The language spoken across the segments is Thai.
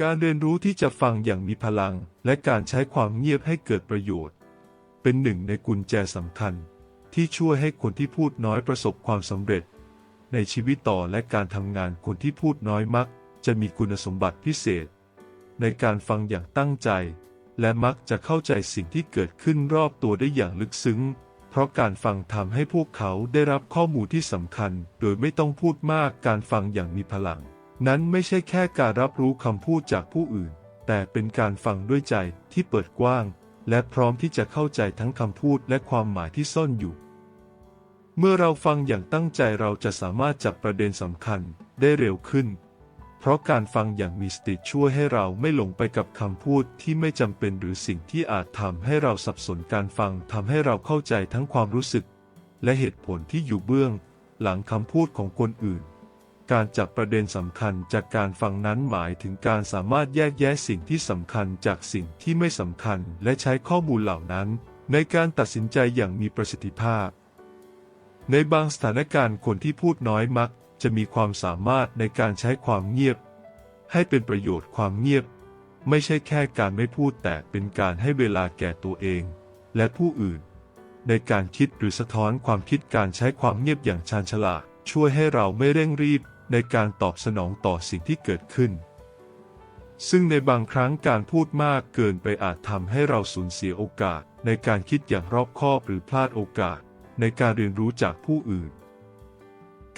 การเรียนรู้ที่จะฟังอย่างมีพลัง และการใช้ความเงียบให้เกิดประโยชน์ เป็นหนึ่งในกุญแจสำคัญ ที่ช่วยให้คนที่พูดน้อยประสบความสำเร็จ ในชีวิตต่อและการทำงานคนที่พูดน้อยมัก จะมีคุณสมบัติพิเศษ ในการฟังอย่างตั้งใจ และมักจะเข้าใจสิ่งที่เกิดขึ้นรอบตัวได้อย่างลึกซึ้ง เพราะการฟังทำให้พวกเขาได้รับข้อมูลที่สำคัญ โดยไม่ต้องพูดมากการฟังอย่างมีพลัง นั้นไม่ใช่แค่การรับรู้คำพูดจากผู้อื่น แต่เป็นการฟังด้วยใจที่เปิดกว้าง และพร้อมที่จะเข้าใจทั้งคำพูดและความหมายที่ซ่อนอยู่ เมื่อเราฟังอย่างตั้งใจเราจะสามารถจับประเด็นสำคัญได้เร็วขึ้น เพราะการฟังอย่างมีสติช่วยให้เราไม่หลงไปกับคำพูดที่ไม่จำเป็นหรือสิ่งที่อาจทำให้เราสับสนการฟังทำให้เราเข้าใจทั้งความรู้สึก และเหตุผลที่อยู่เบื้อง หลังคำพูดของคนอื่น การจับประเด็นสำคัญจากการฟังนั้นหมายถึงการสามารถแยกแยะสิ่งที่สำคัญจากสิ่งที่ไม่สำคัญ และใช้ข้อมูลเหล่านั้น ในการตัดสินใจอย่างมีประสิทธิภาพ ในบางสถานการณ์คนที่พูดน้อยมัก จะมีความสามารถในการใช้ความเงียบ ให้เป็นประโยชน์ความเงียบ ไม่ใช่แค่การไม่พูดแต่เป็นการให้เวลาแก่ตัวเอง และผู้อื่น ในการคิดหรือสะท้อนความคิดการใช้ความเงียบอย่างชาญฉลาดช่วยให้เราไม่เร่งรีบ ในการตอบสนองต่อสิ่งที่เกิดขึ้น ซึ่งในบางครั้งการพูดมากเกินไปอาจทำให้เราสูญเสียโอกาส ในการคิดอย่างรอบคอบหรือพลาดโอกาส ในการเรียนรู้จากผู้อื่น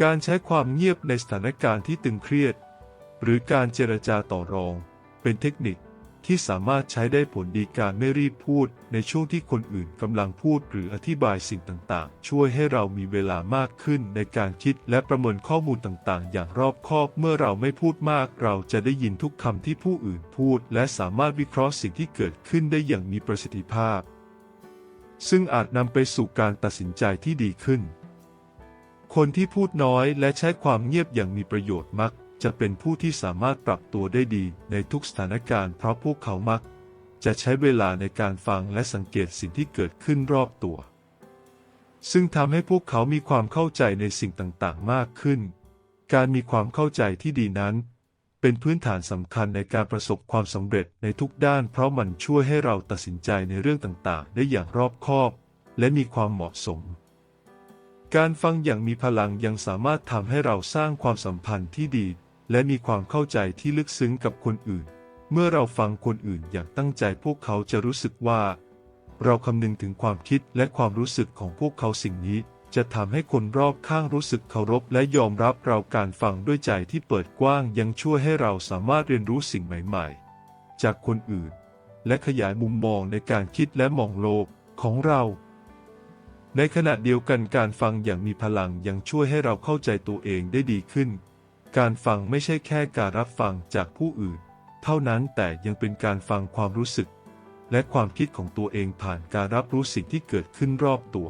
การใช้ความเงียบในสถานการณ์ที่ตึงเครียด หรือการเจรจาต่อรอง เป็นเทคนิค ที่สามารถใช้ได้ผลดีการไม่รีบพูด ในช่วงที่คนอื่นกำลังพูดหรืออธิบายสิ่งต่างๆ ช่วยให้เรามีเวลามากขึ้นในการคิดและประเมินข้อมูลต่างๆ อย่างรอบคอบ เมื่อเราไม่พูดมาก เราจะได้ยินทุกคำที่ผู้อื่นพูด และสามารถวิเคราะห์สิ่งที่เกิดขึ้นได้อย่างมีประสิทธิภาพ ซึ่งอาจนำไปสู่การตัดสินใจที่ดีขึ้น คนที่พูดน้อยและใช้ความเงียบอย่างมีประโยชน์มัก จะเป็นผู้ที่สามารถปรับตัวได้ดีในทุกสถานการณ์เพราะพวกเขามัก จะใช้เวลาในการฟังและสังเกตสิ่งที่เกิดขึ้นรอบตัว ซึ่งทำให้พวกเขามีความเข้าใจในสิ่งต่างๆ มากขึ้น การมีความเข้าใจที่ดีนั้น เป็นพื้นฐานสำคัญในการประสบความสำเร็จในทุกด้าน เพราะมันช่วยให้เราตัดสินใจในเรื่องต่างๆ ได้อย่างรอบคอบ และมีความเหมาะสมการฟังอย่างมีพลังยังสามารถทำให้เราสร้างความสัมพันธ์ที่ดี และมีความเข้าใจที่ลึกซึ้งกับคนอื่น เมื่อเราฟังคนอื่นอย่างตั้งใจพวกเขาจะรู้สึกว่า เราคำนึงถึงความคิดและความรู้สึกของพวกเขาสิ่งนี้ จะทำให้คนรอบข้างรู้สึกเคารพ และยอมรับเราการฟังด้วยใจที่เปิดกว้างยังช่วยให้เราสามารถเรียนรู้สิ่งใหม่ๆ จากคนอื่น และขยายมุมมองในการคิดและมองโลกของเราในขณะเดียวกันการฟังอย่างมีพลังยังช่วยให้เราเข้าใจตัวเองได้ดีขึ้น การฟังไม่ใช่แค่การรับฟังจากผู้อื่น เท่านั้นแต่ยังเป็นการฟังความรู้สึก และความคิดของตัวเองผ่านการรับรู้สิ่งที่เกิดขึ้นรอบตัว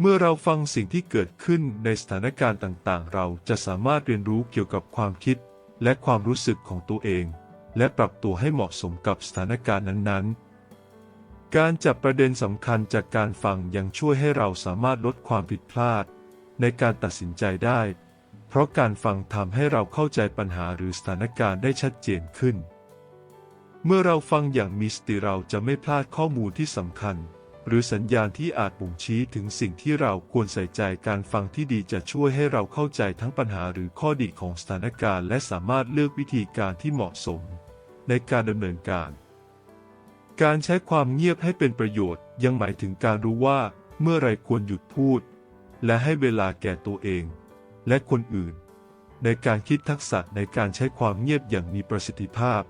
เมื่อเราฟังสิ่งที่เกิดขึ้นในสถานการณ์ต่างๆ เราจะสามารถเรียนรู้เกี่ยวกับความคิด และความรู้สึกของตัวเอง และปรับตัวให้เหมาะสมกับสถานการณ์นั้นๆการจับประเด็นสำคัญจากการฟังยังช่วยให้เราสามารถลดความผิดพลาด ในการตัดสินใจได้ เพราะการฟังทำให้เราเข้าใจปัญหาหรือสถานการณ์ได้ชัดเจนขึ้น เมื่อเราฟังอย่างมีสติเราจะไม่พลาดข้อมูลที่สำคัญ หรือสัญญาณที่อาจบ่งชี้ถึงสิ่งที่เราควรใส่ใจการฟังที่ดีจะช่วยให้เราเข้าใจทั้งปัญหาหรือข้อดีของสถานการณ์ และสามารถเลือกวิธีการที่เหมาะสม ในการดำเนินการ การใช้ความเงียบให้เป็นประโยชน์ ยังหมายถึงการรู้ว่า เมื่อไรควรหยุดพูด และให้เวลาแก่ตัวเอง และคนอื่น ในการคิดทักษะในการใช้ความเงียบอย่างมีประสิทธิภาพ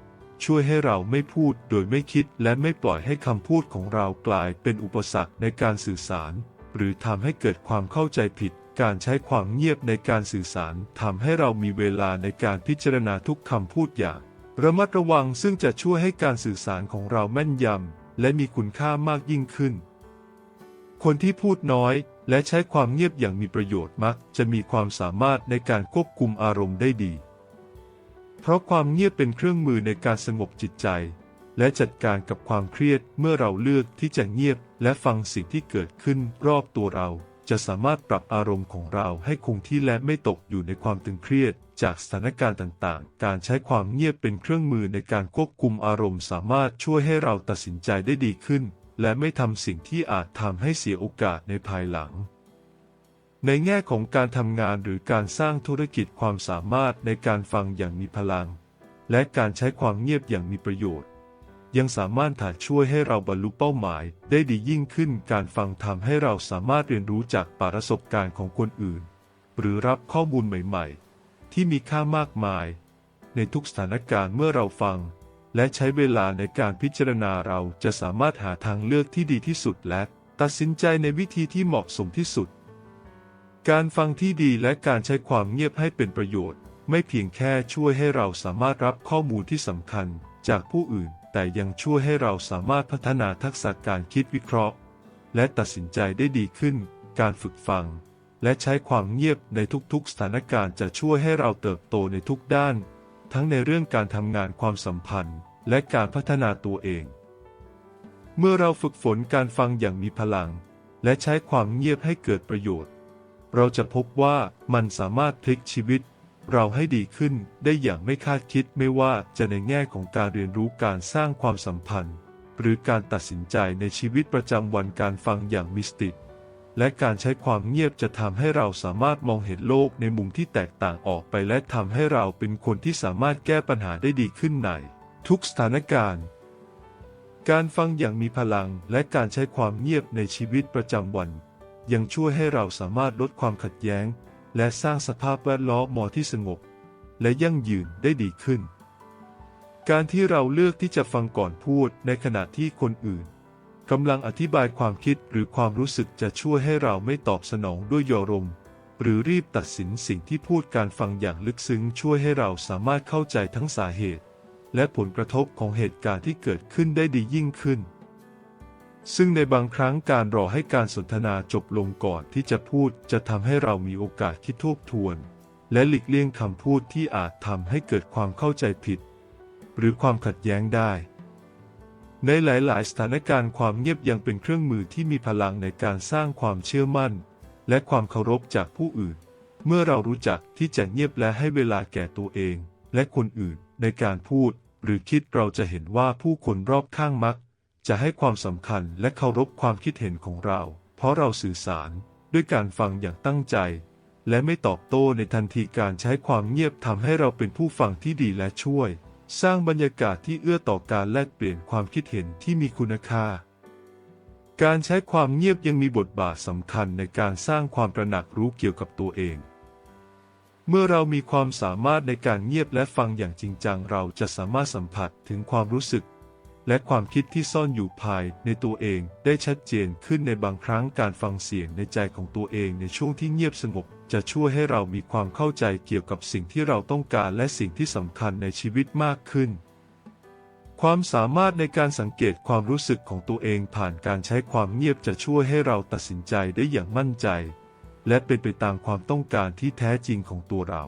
ช่วยให้เราไม่พูดโดยไม่คิดและไม่ปล่อยให้คำพูดของเรากลายเป็นอุปสรรคในการสื่อสาร หรือทำให้เกิดความเข้าใจผิดการใช้ความเงียบในการสื่อสารทำให้เรามีเวลาในการพิจารณาทุกคำพูดอย่าง ระมัดระวังซึ่งจะช่วยให้การสื่อสารของเราแม่นยำและมีคุณค่ามากยิ่งขึ้น คนที่พูดน้อย และใช้ความเงียบอย่างมีประโยชน์มักจะมีความสามารถในการควบคุมอารมณ์ได้ดี เพราะความเงียบเป็นเครื่องมือในการสงบจิตใจ และจัดการกับความเครียดเมื่อเราเลือกที่จะเงียบและฟังสิ่งที่เกิดขึ้นรอบตัวเรา จะสามารถปรับอารมณ์ของเราให้คงที่และไม่ตกอยู่ในความตึงเครียดจากสถานการณ์ต่างๆ การใช้ความเงียบเป็นเครื่องมือในการควบคุมอารมณ์สามารถช่วยให้เราตัดสินใจได้ดีขึ้น และไม่ทำสิ่งที่อาจทำให้เสียโอกาสในภายหลัง ในแง่ของการทำงานหรือการสร้างธุรกิจความสามารถในการฟังอย่างมีพลัง และการใช้ความเงียบอย่างมีประโยชน์ ยังสามารถถ่ายช่วยให้เราบรรลุเป้าหมายได้ดียิ่งขึ้นการฟังทำให้เราสามารถเรียนรู้จากประสบการณ์ของคนอื่น หรือรับข้อมูลใหม่ ๆ ที่มีค่ามากมาย ในทุกสถานการณ์เมื่อเราฟัง และใช้เวลาในการพิจารณาเราจะสามารถหาทางเลือกที่ดีที่สุดและตัดสินใจในวิธีที่เหมาะสมที่สุด การฟังที่ดีและการใช้ความเงียบให้เป็นประโยชน์ ไม่เพียงแค่ช่วยให้เราสามารถรับข้อมูลที่สำคัญจากผู้อื่น แต่ยังช่วยให้เราสามารถพัฒนาทักษะการคิดวิเคราะห์ และตัดสินใจได้ดีขึ้น การฝึกฟัง และใช้ความเงียบในทุกๆ สถานการณ์จะช่วยให้เราเติบโตในทุกด้าน ทั้งในเรื่องการทำงานความสัมพันธ์ และการพัฒนาตัวเอง เมื่อเราฝึกฝนการฟังอย่างมีพลัง และใช้ความเงียบให้เกิดประโยชน์ เราจะพบว่ามันสามารถพลิกชีวิต เราให้ดีขึ้นได้อย่างไม่คาดคิดไม่ว่าจะในแง่ของการเรียนรู้การสร้างความสัมพันธ์ หรือการตัดสินใจในชีวิตประจำวันการฟังอย่างมิสติ และการใช้ความเงียบจะทำให้เราสามารถมองเห็นโลกในมุมที่แตกต่างออกไปและทำให้เราเป็นคนที่สามารถแก้ปัญหาได้ดีขึ้นในทุกสถานการณ์ การฟังอย่างมีพลังและการใช้ความเงียบในชีวิตประจำวัน ยังช่วยให้เราสามารถลดความขัดแย้ง และสร้างสภาพแวดล้อมที่สงบ และยั่งยืนได้ดีขึ้น การที่เราเลือกที่จะฟังก่อนพูดในขณะที่คนอื่น กำลังอธิบายความคิดหรือความรู้สึกจะช่วยให้เราไม่ตอบสนองด้วยยอรม หรือรีบตัดสินสิ่งที่พูดการฟังอย่างลึกซึ้งช่วยให้เราสามารถเข้าใจทั้งสาเหตุ และผลกระทบของเหตุการณ์ที่เกิดขึ้นได้ดียิ่งขึ้น ซึ่งในบางครั้งการรอให้การสนทนาจบลงก่อนที่จะพูดจะทำให้เรามีโอกาสคิดทบทวน และหลีกเลี่ยงคำพูดที่อาจทำให้เกิดความเข้าใจผิด หรือความขัดแย้งได้ ในหลาย ๆ สถานการณ์ความเงียบยังเป็นเครื่องมือที่มีพลังในการสร้างความเชื่อมั่น และความเคารพจากผู้อื่น เมื่อเรารู้จักที่จะเงียบและให้เวลาแก่ตัวเอง และคนอื่นในการพูด หรือคิดเราจะเห็นว่าผู้คนรอบข้างมัก จะให้ความสำคัญและเคารพความคิดเห็นของเรา เพราะเราสื่อสารด้วยการฟังอย่างตั้งใจ และไม่ตอบโต้ในทันทีการใช้ความเงียบทำให้เราเป็นผู้ฟังที่ดีและช่วย สร้างบรรยากาศที่เอื้อต่อการแลกเปลี่ยนความคิดเห็นที่มีคุณค่า การใช้ความเงียบยังมีบทบาทสำคัญในการสร้างความตระหนักรู้เกี่ยวกับตัวเอง เมื่อเรามีความสามารถในการเงียบและฟังอย่างจริงจังเราจะสามารถสัมผัสถึงความรู้สึก และความคิดที่ซ่อนอยู่ภายในตัวเองได้ชัดเจนขึ้นในบางครั้งการฟังเสียงในใจของตัวเองในช่วงที่เงียบสงบ จะช่วยให้เรามีความเข้าใจเกี่ยวกับสิ่งที่เราต้องการและสิ่งที่สำคัญในชีวิตมากขึ้น ความสามารถในการสังเกตความรู้สึกของตัวเองผ่านการใช้ความเงียบจะช่วยให้เราตัดสินใจได้อย่างมั่นใจ และเป็นไปตามความต้องการที่แท้จริงของตัวเรา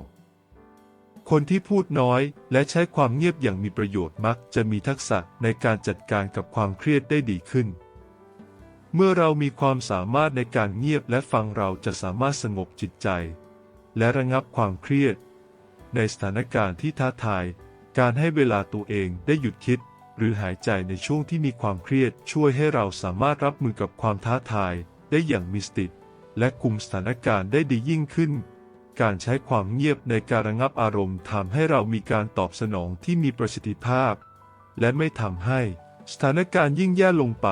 คนที่พูดน้อยและใช้ความเงียบอย่างมีประโยชน์มักจะมีทักษะในการจัดการกับความเครียดได้ดีขึ้น เมื่อเรามีความสามารถในการเงียบและฟังเราจะสามารถสงบจิตใจ และระงับความเครียด ในสถานการณ์ที่ท้าทาย การให้เวลาตัวเองได้หยุดคิด หรือหายใจในช่วงที่มีความเครียด ช่วยให้เราสามารถรับมือกับความท้าทายได้อย่างมีสติและคุมสถานการณ์ได้ดียิ่งขึ้น การใช้ความเงียบในการระงับอารมณ์ทำให้เรามีการตอบสนองที่มีประสิทธิภาพ และไม่ทำให้สถานการณ์ยิ่งแย่ลงไป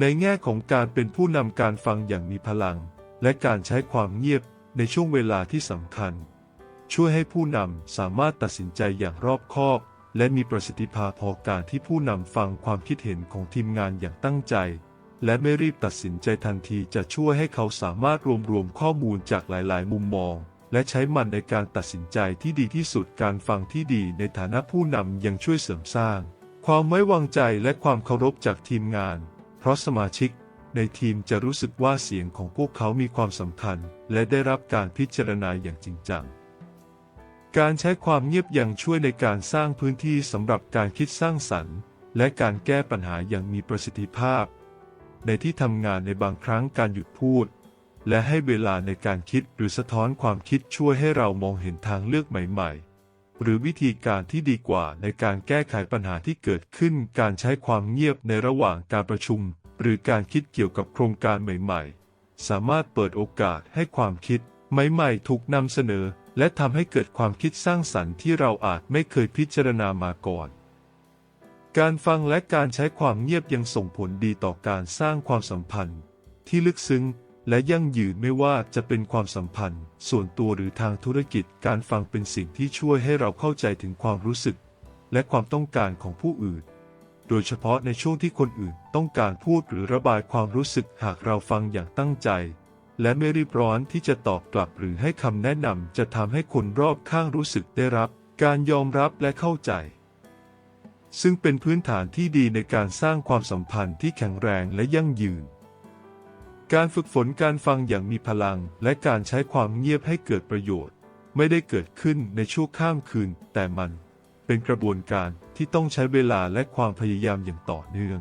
ในแง่ของการเป็นผู้นำการฟังอย่างมีพลัง และการใช้ความเงียบในช่วงเวลาที่สำคัญ ช่วยให้ผู้นำสามารถตัดสินใจอย่างรอบคอบ และมีประสิทธิภาพพอการที่ผู้นำฟังความคิดเห็นของทีมงานอย่างตั้งใจ และไม่รีบตัดสินใจทันทีจะช่วยให้เขาสามารถรวมรวมข้อมูลจากหลาย ๆ มุมมอง และใช้มันในการตัดสินใจที่ดีที่สุดการฟังที่ดีในฐานะผู้นำยังช่วยเสริมสร้าง ความไว้วางใจและความเคารพจากทีมงาน เพราะสมาชิกในทีมจะรู้สึกว่าเสียงของพวกเขามีความสำคัญ และได้รับการพิจารณาอย่างจริงจัง การใช้ความเงียบยังช่วยในการสร้างพื้นที่สำหรับการคิดสร้างสรรค์ และการแก้ปัญหาอย่างมีประสิทธิภาพ ในที่ทำงานในบางครั้งการหยุดพูด และให้เวลาในการคิดหรือสะท้อนความคิดช่วยให้เรามองเห็นทางเลือกใหม่ ๆ หรือวิธีการที่ดีกว่าในการแก้ไขปัญหาที่เกิดขึ้น การใช้ความเงียบในระหว่างการประชุม หรือการคิดเกี่ยวกับโครงการใหม่ๆ สามารถเปิดโอกาสให้ความคิดใหม่ๆ ถูกนำเสนอ และทำให้เกิดความคิดสร้างสรรค์ที่เราอาจไม่เคยพิจารณามาก่อน การฟังและการใช้ความเงียบยังส่งผลดีต่อการสร้างความสัมพันธ์ ที่ลึกซึ้ง และยั่งยืนไม่ว่าจะเป็นความสัมพันธ์ ส่วนตัวหรือทางธุรกิจการฟังเป็นสิ่งที่ช่วยให้เราเข้าใจถึงความรู้สึก และความต้องการของผู้อื่น โดยเฉพาะในช่วงที่คนอื่นต้องการพูดหรือระบายความรู้สึกหากเราฟังอย่างตั้งใจ และไม่รีบร้อนที่จะตอบกลับหรือให้คำแนะนำจะทำให้คนรอบข้างรู้สึกได้รับ การยอมรับและเข้าใจซึ่งเป็นพื้นฐานที่ดีในการสร้างความสัมพันธ์ที่แข็งแรงและยั่งยืน การฝึกฝนการฟังอย่างมีพลัง และการใช้ความเงียบให้เกิดประโยชน์ ไม่ได้เกิดขึ้นในชั่วข้ามคืน แต่มันเป็นกระบวนการที่ต้องใช้เวลาและความพยายามอย่างต่อเนื่อง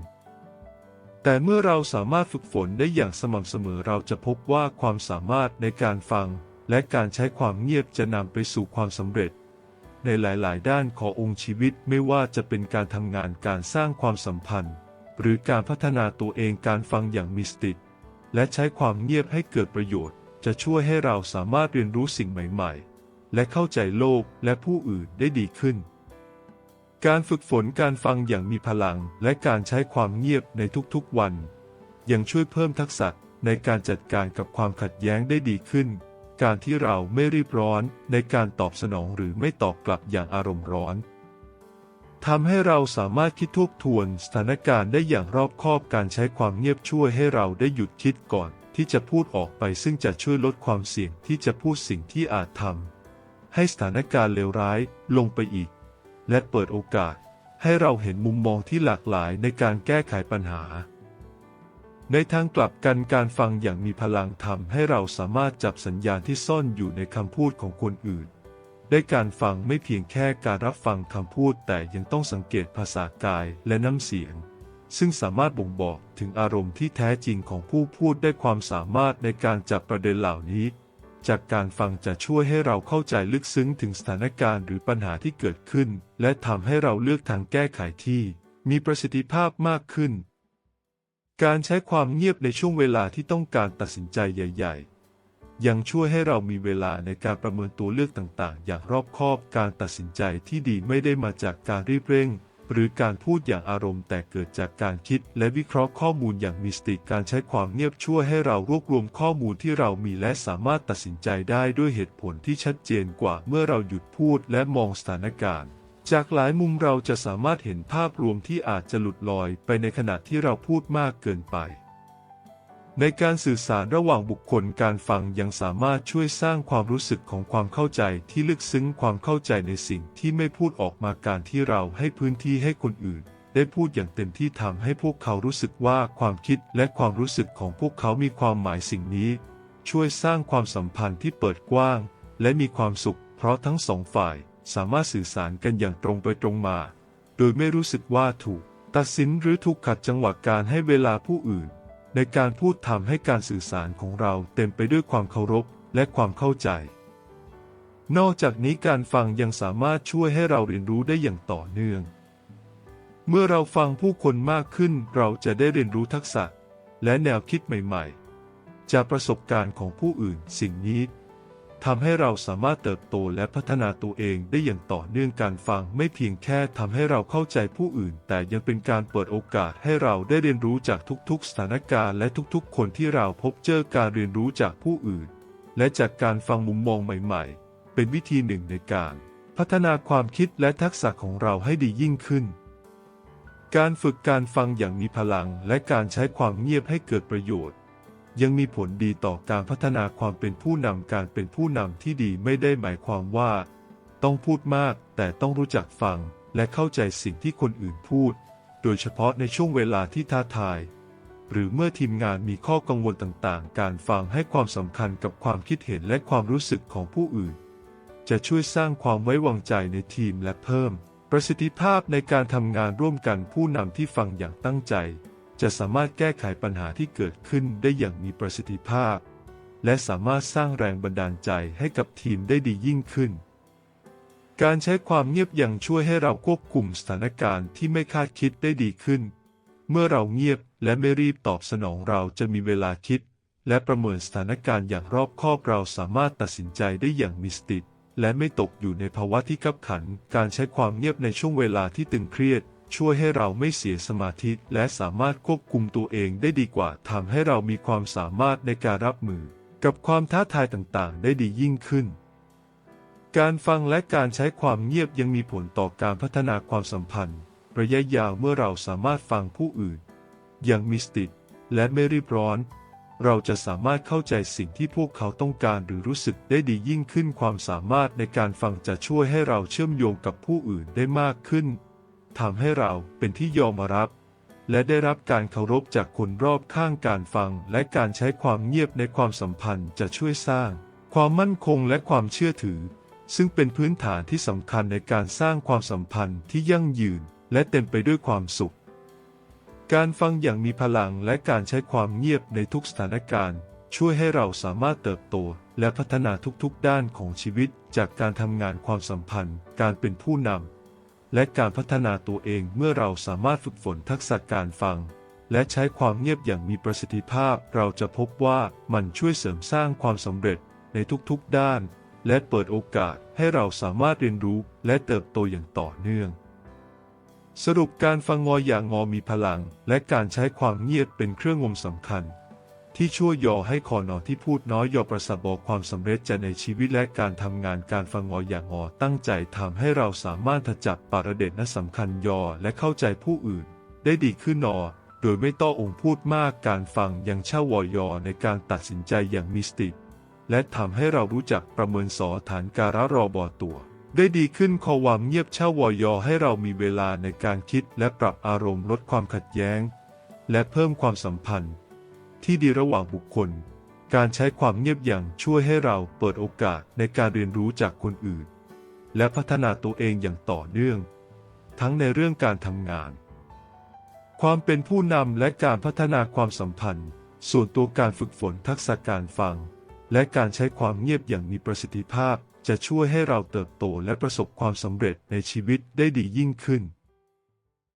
แต่เมื่อเราสามารถฝึกฝนได้อย่างสม่ำเสมอเราจะพบว่าความสามารถในการฟัง และการใช้ความเงียบจะนำไปสู่ความสำเร็จ ในหลาย ๆ ด้านขององค์ชีวิตไม่ว่าจะเป็นการทำงานการสร้างความสัมพันธ์ หรือการพัฒนาตัวเองการฟังอย่างมีสติ และใช้ความเงียบให้เกิดประโยชน์ จะช่วยให้เราสามารถเรียนรู้สิ่งใหม่ๆ และเข้าใจโลกและผู้อื่นได้ดีขึ้น การฝึกฝนการฟังอย่างมีพลังและการใช้ความเงียบในทุกๆวัน ยังช่วยเพิ่มทักษะในการจัดการกับความขัดแย้งได้ดีขึ้น การที่เราไม่รีบร้อนในการตอบสนองหรือไม่ตอบกลับอย่างอารมณ์ร้อน ทำให้เราสามารถคิดทบทวนสถานการณ์ได้อย่างรอบคอบการใช้ความเงียบช่วยให้เราได้หยุดคิดก่อน ที่จะพูดออกไปซึ่งจะช่วยลดความเสี่ยงที่จะพูดสิ่งที่อาจทำให้สถานการณ์เลวร้ายลงไปอีก และเปิดโอกาส ให้เราเห็นมุมมองที่หลากหลายในการแก้ไขปัญหา ในทางกลับกันการฟังอย่างมีพลังทำให้เราสามารถจับสัญญาณที่ซ่อนอยู่ในคำพูดของคนอื่น ได้การฟังไม่เพียงแค่การรับฟังคำพูดแต่ยังต้องสังเกตภาษากายและน้ำเสียง ซึ่งสามารถบ่งบอกถึงอารมณ์ที่แท้จริงของผู้พูดได้ความสามารถในการจับประเด็นเหล่านี้ จากการฟังจะช่วยให้เราเข้าใจลึกซึ้งถึงสถานการณ์หรือปัญหาที่เกิดขึ้น และทำให้เราเลือกทางแก้ไขที่ มีประสิทธิภาพมากขึ้น การใช้ความเงียบในช่วงเวลาที่ต้องการตัดสินใจใหญ่ ๆ ยังช่วยให้เรามีเวลาในการประเมินตัวเลือกต่างๆ อย่างรอบคอบการตัดสินใจที่ดีไม่ได้มาจากการรีบเร่ง หรือการพูดอย่างอารมณ์แต่เกิดจากการคิดและวิเคราะห์ข้อมูลอย่างมีสติการใช้ความเงียบช่วยให้เรารวบรวมข้อมูลที่เรามีและสามารถตัดสินใจได้ด้วยเหตุผลที่ชัดเจนกว่าเมื่อเราหยุดพูดและมองสถานการณ์จากหลายมุมเราจะสามารถเห็นภาพรวมที่อาจจะหลุดลอยไปในขณะที่เราพูดมากเกินไป ในการสื่อสารระหว่างบุคคลการฟังยังสามารถช่วยสร้างความรู้สึกของความเข้าใจที่ลึกซึ้งความเข้าใจในสิ่งที่ไม่พูดออกมาการที่เราให้พื้นที่ให้คนอื่น ได้พูดอย่างเต็มที่ทำให้พวกเขารู้สึกว่าความคิดและความรู้สึกของพวกเขามีความหมายสิ่งนี้ ช่วยสร้างความสัมพันธ์ที่เปิดกว้าง และมีความสุข เพราะทั้งสองฝ่ายสามารถสื่อสารกันอย่างตรงไปตรงมา โดยไม่รู้สึกว่าถูก ตัดสินหรือถูกขัดจังหวะการให้เวลาผู้อื่น ในการพูดทำให้การสื่อสารของเราเต็มไปด้วยความเคารพและความเข้าใจ นอกจากนี้การฟังยังสามารถช่วยให้เราเรียนรู้ได้อย่างต่อเนื่อง เมื่อเราฟังผู้คนมากขึ้นเราจะได้เรียนรู้ทักษะ และแนวคิดใหม่ๆ จากประสบการณ์ของผู้อื่นสิ่งนี้ ทำให้เราสามารถเติบโตและพัฒนาตัวเองได้อย่างต่อเนื่องการฟังไม่เพียงแค่ทำให้เราเข้าใจผู้อื่น แต่ยังเป็นการเปิดโอกาสให้เราได้เรียนรู้จากทุกๆ สถานการณ์และทุกๆ คนที่เราพบเจอการเรียนรู้จากผู้อื่น และจากการฟังมุมมองใหม่ๆ เป็นวิธีหนึ่งในการ พัฒนาความคิดและทักษะของเราให้ดียิ่งขึ้น การฝึกการฟังอย่างมีพลังและการใช้ความเงียบให้เกิดประโยชน์ ยังมีผลดีต่อการพัฒนาความเป็นผู้นำการเป็นผู้นำที่ดีไม่ได้หมายความว่า ต้องพูดมากแต่ต้องรู้จักฟังและเข้าใจสิ่งที่คนอื่นพูด โดยเฉพาะในช่วงเวลาที่ท้าทาย หรือเมื่อทีมงานมีข้อกังวลต่างๆ การฟังให้ความสำคัญกับความคิดเห็นและความรู้สึกของผู้อื่น จะช่วยสร้างความไว้วางใจในทีมและเพิ่ม ประสิทธิภาพในการทำงานร่วมกันผู้นำที่ฟังอย่างตั้งใจ จะสามารถแก้ไขปัญหาที่เกิดขึ้นได้อย่างมีประสิทธิภาพ และสามารถสร้างแรงบันดาลใจให้กับทีมได้ดียิ่งขึ้น การใช้ความเงียบยังช่วยให้เราควบคุมสถานการณ์ที่ไม่คาดคิดได้ดีขึ้น เมื่อเราเงียบและไม่รีบตอบสนองเราจะมีเวลาคิด และประเมินสถานการณ์อย่างรอบคอบเราสามารถตัดสินใจได้อย่างมีสติและไม่ตกอยู่ในภาวะที่ขับขัน การใช้ความเงียบในช่วงเวลาที่ตึงเครียด ช่วยให้เราไม่เสียสมาธิและสามารถควบคุมตัวเองได้ดีกว่าทำให้เรามีความสามารถในการรับมือ กับความท้าทายต่างๆ ได้ดียิ่งขึ้น การฟังและการใช้ความเงียบยังมีผลต่อการพัฒนาความสัมพันธ์ ระยะยาวเมื่อเราสามารถฟังผู้อื่น อย่างมีสติและไม่รีบร้อน เราจะสามารถเข้าใจสิ่งที่พวกเขาต้องการหรือรู้สึกได้ดียิ่งขึ้น ความสามารถในการฟังจะช่วยให้เราเชื่อมโยงกับผู้อื่นได้มากขึ้น ทำให้เราเป็นที่ยอมรับ และได้รับการเคารพจากคนรอบข้างการฟัง และการใช้ความเงียบในความสัมพันธ์จะช่วยสร้าง ความมั่นคงและความเชื่อถือ ซึ่งเป็นพื้นฐานที่สำคัญในการสร้างความสัมพันธ์ที่ยั่งยืน และเต็มไปด้วยความสุข การฟังอย่างมีพลังและการใช้ความเงียบในทุกสถานการณ์ ช่วยให้เราสามารถเติบโตและพัฒนาทุกๆด้านของชีวิตจากการทำงานความสัมพันธ์ การเป็นผู้นำ และการพัฒนาตัวเองเมื่อเราสามารถฝึกฝนทักษะการฟัง และใช้ความเงียบอย่างมีประสิทธิภาพ เราจะพบว่ามันช่วยเสริมสร้างความสำเร็จในทุกๆด้าน และเปิดโอกาสให้เราสามารถเรียนรู้และเติบโตอย่างต่อเนื่อง สรุปการฟังงออย่างงอมีพลัง และการใช้ความเงียบเป็นเครื่องงมสำคัญ ที่ช่วยยอให้คอนอที่พูดน้อยยอประสบบอกความสำเร็จจะในชีวิตและการทำงานการฟังออย่างงอตั้งใจทำให้เราสามารถถจับประเด็นนั้นสำคัญยอและเข้าใจผู้อื่น ได้ดีขึ้นนอ โดยไม่ต้ององค์พูดมากการฟังยังเช่าวอยอในการตัดสินใจอย่างมีสติและทำให้เรารู้จักประเมินสอฐานการะรอบอตัว ได้ดีขึ้นขอความเงียบเช่าวอยอให้เรามีเวลาในการคิดและปรับอารมณ์ลดความขัดแย้ง และเพิ่มความสัมพันธ์ ที่ดีระหว่างบุคคล การใช้ความเงียบอย่างช่วยให้เราเปิดโอกาสในการเรียนรู้จากคนอื่น และพัฒนาตัวเองอย่างต่อเนื่อง ทั้งในเรื่องการทำงาน ความเป็นผู้นำและการพัฒนาความสัมพันธ์ ส่วนตัวการฝึกฝนทักษะการฟัง และการใช้ความเงียบอย่างมีประสิทธิภาพ จะช่วยให้เราเติบโตและประสบความสำเร็จในชีวิตได้ดียิ่งขึ้น